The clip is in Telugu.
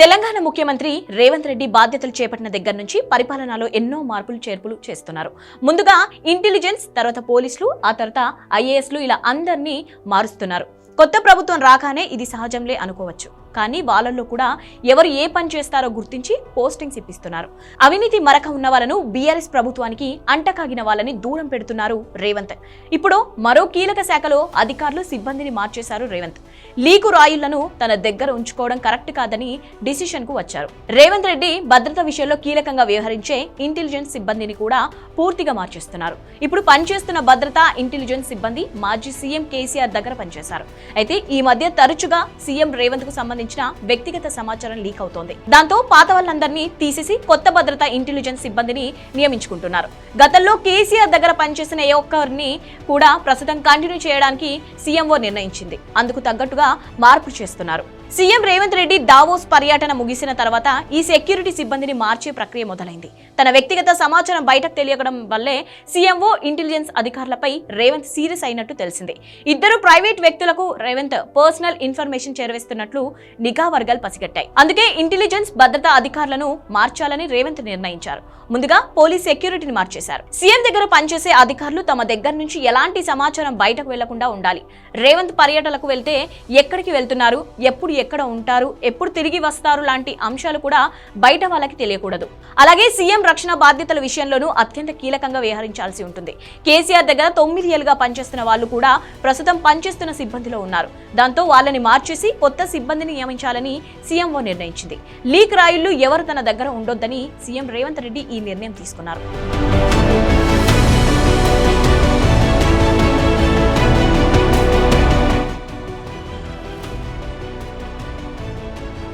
తెలంగాణ ముఖ్యమంత్రి రేవంత్ రెడ్డి బాధ్యతలు చేపట్టిన దగ్గర నుంచి పరిపాలనలో ఎన్నో మార్పులు చేర్పులు చేస్తున్నారు. ముందుగా ఇంటెలిజెన్స్ తర్వాత పోలీసులు ఆ తర్వాత ఐఏఎస్లు ఇలా అందరినీ మారుస్తున్నారు. కొత్త ప్రభుత్వం రాగానే ఇది సహజంలే అనుకోవచ్చు. కానీ వాళ్ళల్లో కూడా ఎవరు ఏ పని చేస్తారో గుర్తించి పోస్టింగ్స్ ఇప్పిస్తున్నారు. అవినీతి మరక ఉన్న వాళ్ళను బీఆర్ఎస్ ప్రభుత్వానికి అంటకాగిన వాళ్ళని దూరం పెడుతున్నారు రేవంత్. ఇప్పుడు మరో కీలక శాఖలో అధికారులు సిబ్బందిని మార్చేశారు రేవంత్. లీకు రాయుళ్ళను తన దగ్గర ఉంచుకోవడం కరెక్ట్ కాదని డిసిషన్కు వచ్చారు. రేవంత్ రెడ్డి భద్రత విషయంలో కీలకంగా వ్యవహరించే ఇంటెలిజెన్స్ సిబ్బందిని కూడా పూర్తిగా మార్చేస్తున్నారు. ఇప్పుడు పనిచేస్తున్న భద్రతా ఇంటెలిజెన్స్ సిబ్బంది మాజీ సీఎం కేసీఆర్ దగ్గర పనిచేశారు. అయితే ఈ మధ్య తరచుగా సీఎం రేవంత్కు సంబంధించిన వ్యక్తిగత సమాచారం లీక్ అవుతోంది. దాంతో పాత వాళ్ళందరినీ తీసేసి కొత్త భద్రత ఇంటెలిజెన్స్ సిబ్బందిని నియమించుకుంటున్నారు. గతంలో కేసీఆర్ దగ్గర పనిచేసిన ఏ ఒక్కరిని కూడా ప్రస్తుతం కంటిన్యూ చేయడానికి సీఎంఓ నిర్ణయించింది. అందుకు తగ్గట్టుగా మార్పు చేస్తున్నారు. సీఎం రేవంత్ రెడ్డి దావోస్ పర్యటన ముగిసిన తర్వాత ఈ సెక్యూరిటీ సిబ్బందిని మార్చే ప్రక్రియ మొదలైంది. తన వ్యక్తిగత సమాచారం బయటకు తెలియడం వల్లే సీఎంఓ ఇంటెలిజెన్స్ అధికారులపై రేవంత్ సీరియస్ అయినట్టు తెలిసింది. ఇద్దరు ప్రైవేట్ వ్యక్తులకు రేవంత్ పర్సనల్ ఇన్ఫర్మేషన్ చేరవేస్తున్నట్లు నిఘా వర్గాలు పసిగట్టాయి. అందుకే ఇంటెలిజెన్స్ భద్రతా అధికారులను మార్చాలని రేవంత్ నిర్ణయించారు. ముందుగా పోలీస్ సెక్యూరిటీని మార్చేశారు. సీఎం దగ్గర పనిచేసే అధికారులు తమ దగ్గర నుంచి ఎలాంటి సమాచారం బయటకు వెళ్ళకుండా ఉండాలి. రేవంత్ పర్యటనకు వెళ్తే ఎక్కడికి వెళ్తున్నారు? ఎప్పుడు ఎక్కడ ఉంటారు ఎప్పుడు తిరిగి వస్తారు లాంటి అంశాలు కూడా బయట వాళ్ళకి తెలియకూడదు. అలాగే సీఎం రక్షణ బాధ్యతల విషయంలోనూ అత్యంత కీలకంగా వ్యవహరించాల్సి ఉంటుంది. కేసీఆర్ దగ్గర తొమ్మిది ఏళ్ళుగా పనిచేస్తున్న వాళ్ళు కూడా ప్రస్తుతం పనిచేస్తున్న సిబ్బందిలో ఉన్నారు. దాంతో వాళ్ళని మార్చేసి కొత్త సిబ్బందిని నియమించాలని సీఎంఓ నిర్ణయించింది. లీక్ రాయుళ్ళు ఎవరు తన దగ్గర ఉండొద్దని సీఎం రేవంత్ రెడ్డి ఈ నిర్ణయం తీసుకున్నారు.